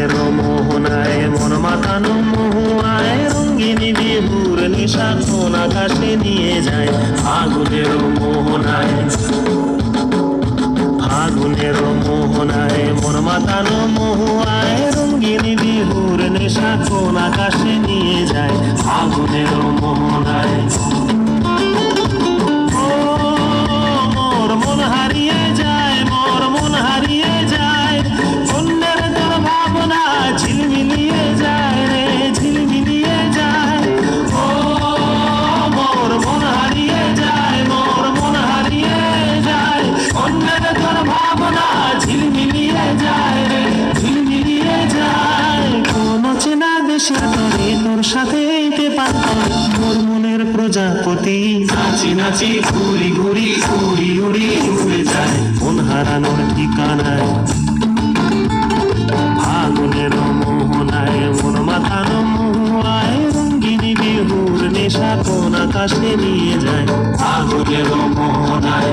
প্রেম মোহনায় মন মাতানো মহুয়ায়, রঙ্গিনী নিশা আকাশে নিয়ে যায়। মন রঙ্গিনী বিহুর নিশা কোন আকাশে নিয়ে যায়। চেনা দেশের তোর সাথে এঁটে পার মোর মনের প্রজাপতি। নাচি নাচি ঘুরি ঘুরি উড়ি উড়ি উড়ে যায়। মন হারানোর ঠিকানায়। ফাগুনের মোহনায় মন মাথানো মহুয়ায় রঙ্গিনী বিহুর নেশা কোন আকাশে নিয়ে যায়। ফাগুনের মোহনায়।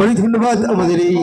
অনেক ধন্যবাদ আমাদের এই